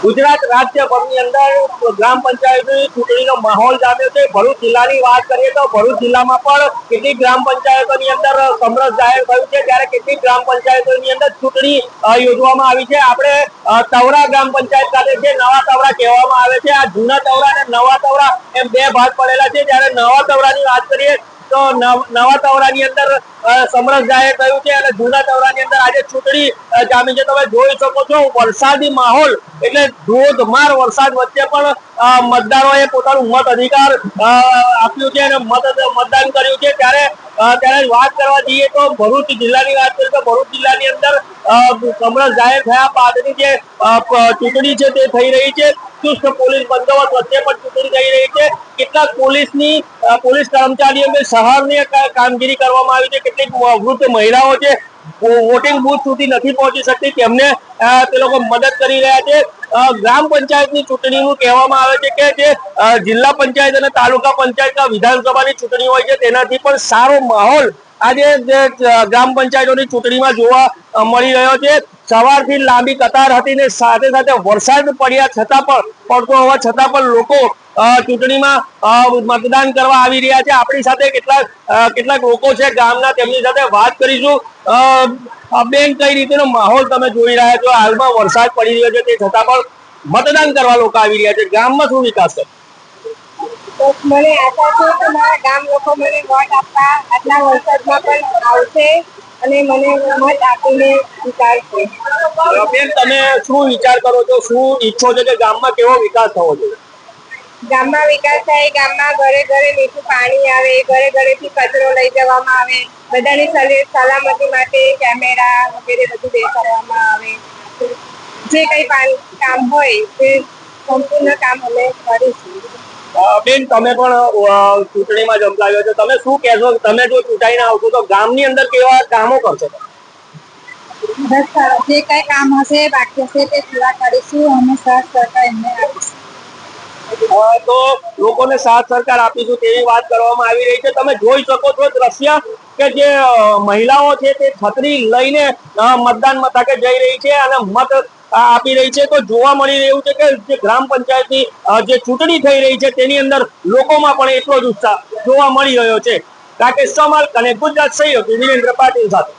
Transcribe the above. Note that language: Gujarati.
ગુજરાત રાજ્યભરની અંદર ગ્રામ પંચાયતની ચૂંટણીનો માહોલ જામ્યો છે. ભરૂચ જિલ્લાની વાત કરીએ તો ભરૂચ જિલ્લામાં પણ કેટલીક ગ્રામ પંચાયતોની અંદર સમરસ જાહેર થયું છે. ત્યારે કેટલીક ગ્રામ પંચાયતોની અંદર ચૂંટણી યોજવામાં આવી છે. આપણે તવરા ગ્રામ પંચાયત ખાતે છે નવા તવરા કહેવામાં આવે છે. આ જૂના તવરા અને નવા તવરા એમ બે ભાગ પડેલા છે. જ્યારે નવા તવરાની વાત કરીએ તો નવ- તવરાની અંદર સમરસ જાહેર થયું છે અને જૂના તવરાની અંદર આજે ચૂંટણી જામી છે. તમે જોઈ શકો છો, વરસાદી માહોલ એટલે ધોધમાર વરસાદ વચ્ચે પણ મતદારોએ પોતાનું મત અધિકાર આપ્યું છે અને મત, મતદાન કર્યું છે. ત્યારે ત્યારે વાત કરવા જઈએ તો ભરૂચ જિલ્લાની વાત કરીએ તો ભરૂચ જિલ્લાની અંદર સમરસ જાહેર થયા બાદની જે ચૂંટણી છે તે થઈ રહી છે. ચુસ્ત પોલીસ બંદોબસ્ત વચ્ચે પણ ચૂંટણી થઈ રહી છે. કેટલાક પોલીસની પોલીસ કર્મચારીઓને સહારની કામગીરી કરવામાં આવી છે. કેટલીક વૃદ્ધ મહિલાઓ છે. વોટિંગ બુથ સુધી નથી પહોંચી શકતી. તેમને તે લોકો મદદ કરી રહ્યા છે. ગ્રામ પંચાયતની ચૂંટણીનું કહેવામાં આવે છે કે જે જિલ્લા પંચાયત અને તાલુકા પંચાયતના વિધાનસભાની ચૂંટણી હોય છે. તેનાથી પણ સારો માહોલ આજે ગ્રામ પંચાયતોની ચૂંટણીમાં જોવા મળી રહ્યો છે. સવારથી લાંબી કતાર હતી ને સાથે સાથે વરસાદ પડ્યા છતાં પણ, પડતો હોવા છતાં પણ લોકો ચૂંટણીમાં મતદાન કરવા આવી રહ્યા છે. આપણી સાથે કેટલાક કેટલાક લોકો છે ગામના, તેમની સાથે વાત કરીશું. બેન, કઈ રીતેનો માહોલ તમે જોઈ રહ્યા છો? હાલમાં વરસાદ પડી રહ્યો છે તે છતાં પણ મતદાન કરવા લોકો આવી રહ્યા છે. ગામમાં શું વિકાસ છે તો મને આશા છે કે મારા ગામ લોકો મને વોટ આપવા આટલા વરસાદમાં પણ આવશે અને મને મત આપીને સ્વીકારશે બેન તમે શું વિચાર કરો છો? શું ઈચ્છો છો કે ગામમાં કેવો વિકાસ થવો જોઈએ? ગામમાં વિકાસ થાય ગામમાં ઘરે ઘરે મીઠું પાણી આવે ઘરે ઘરેથી કચરો લઈ જવામાં આવે બધાની સલે- સલામતી માટે કેમેરા વગેરે બધું બેસાડવામાં આવે. જે કંઈ કામ હોય તે સંપૂર્ણ કામ અમે કરીશું. બેન તમે પણ ચૂંટણીમાં જંપલાવ્યો છો. તમે શું કહેશો? તમે જો ચૂંટાઈને આવશો તો ગામની અંદર કેવા કામો કરશો? જે કઈ કામ હશે બાકી હશે તે પૂરા કરીશું. અમે સાથ સરકાર એમને આપીશું. તો લોકોને સાથ સરકાર આપીશું તેવી વાત કરવામાં આવી રહી છે. તમે જોઈ શકો છો દ્રશ્ય કે જે મહિલાઓ છે તે છત્રી લઈને મતદાન મથકે જઈ રહી છે અને મત આપી રહી છે. તો જોવા મળી રહ્યું છે કે જે ગ્રામ પંચાયતની જે ચૂંટણી થઈ રહી છે તેની અંદર લોકોમાં પણ એટલો જ ઉત્સાહ જોવા મળી રહ્યો છે. રાકેશ ચૌહાણ અને ગુજરાત સહયોગી વિરેન્દ્ર પાટીલ સાથે.